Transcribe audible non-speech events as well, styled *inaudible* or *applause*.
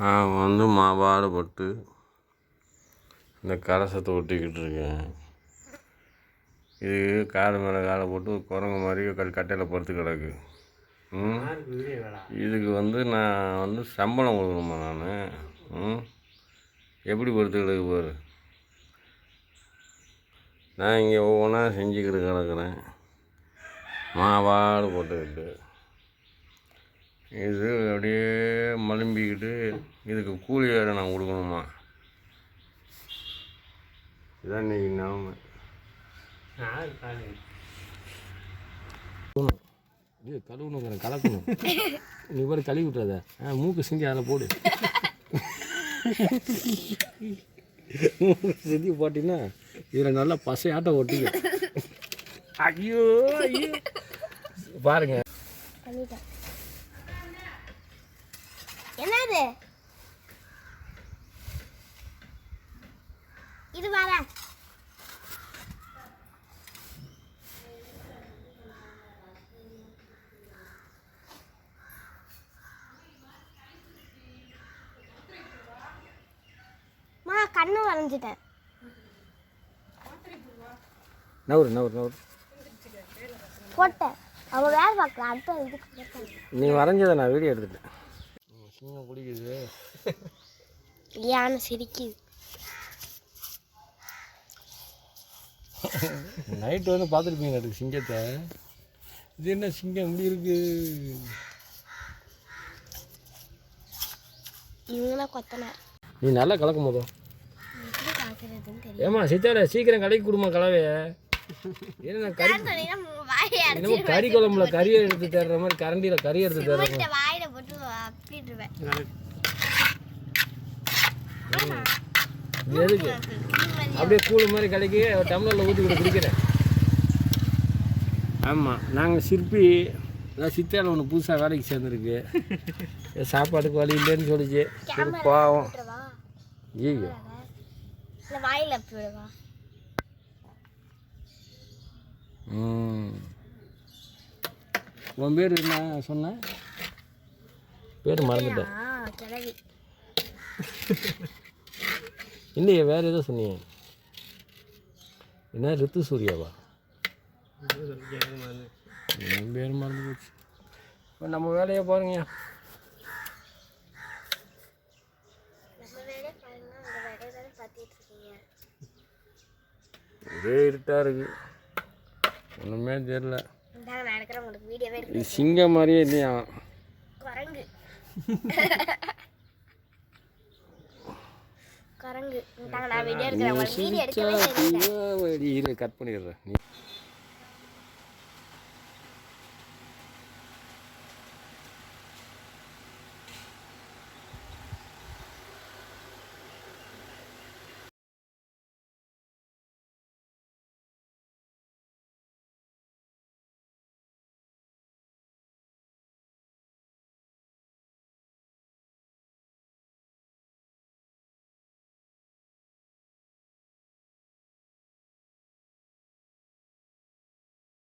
நான் வந்து மாபாடுபட்டு இந்த கலசத்தை ஒட்டிக்கிட்டு இருக்கேன் இது காடு மேலே காலை போட்டு ஒரு குரங்கு மாதிரி கல் கட்டையில் படுத்து கிடக்கு. ம்? இதுக்கு வந்து நான் வந்து சம்பளம் கொடுக்கணுமா நான்? ம்? எப்படி படுத்து கிடக்கு பாரு. நான் இங்கே ஒவ்வொன்றா செஞ்சுக்கிட்டு கிடக்குறேன். மாவாடு போட்டுக்கிட்டு இது அப்படியே மலும்பிக்கிட்டு இதுக்கு கூலி வேறு நான் கொடுக்கணுமா? இதான் இன்னைக்கு நிலமை இது கழுவுணும் கலக்கணும். நீ பாரு கழுவி விட்டுறத. ஆ மூக்கு சிந்தி அதில் போடு. மூக்கு சிந்தி போட்டின்னா இதில் நல்லா பசையாட்டம் ஒட்டிக்க ஐயோ ஐயோ. பாருங்க. என்னது இது வர மா கண்ணு வரைஞ்சிட்டேன். நவரு நவரு நவரு போட்டேன். அவ வேலை பார்க்கலாம் அடுத்த இதுக்கு நீ வரைஞ்சதை நான் வீடியோ எடுத்துட்டேன். சிங்கம் பிடிக்குது யானை சிரிக்குது. நைட்டு வந்து பார்த்துருப்பீங்க அதுக்கு சிங்கத்தை. இது என்ன சிங்கம் இப்படி இருக்கு? நீ நல்லா கலக்கும் போதும். ஏமா சித்தால சீக்கிரம் கலக்கி கொடுமா கலவைய. என்ன கறி என்னமோ கறி குழம்புல கறி எடுத்து தர்ற மாதிரி கரண்டியில் கறி எடுத்து தர்ற மாதிரி. எதுக்கு? அப்படியே கூழ் மாதிரி கலக்கி ஒரு டம்ளரில் ஊற்றி கூட குடிக்கிறேன். ஆமாம் நாங்கள் சிற்பி அதான் சித்தால ஒன்று புதுசாக வேலைக்கு சேர்ந்துருக்கு. *laughs* சாப்பாட்டுக்கு வழி இல்லைன்னு சொல்லிச்சு. சரி பாவம். ஐயோ உன் பேர் என்ன சொன்ன? பேர் மறந்துட்டேன். இல்லையே வேறு ஏதோ சொன்னீங்க. என்ன ரித்து சூர்யாவா பேர் மறந்து போச்சு. இப்போ நம்ம வேலையை பாருங்கய்யா பாருங்க. ஒரே இருட்டாக இருக்கு. ஒன்றுமே இது சிங்கம் மாதிரியே இல்லையா? குரங்கு. நான் வீடியோ எடுக்கிறேன். வீடியோ எடுக்கவே இல்லை இரு கட் பண்ணிடுறேன். நீ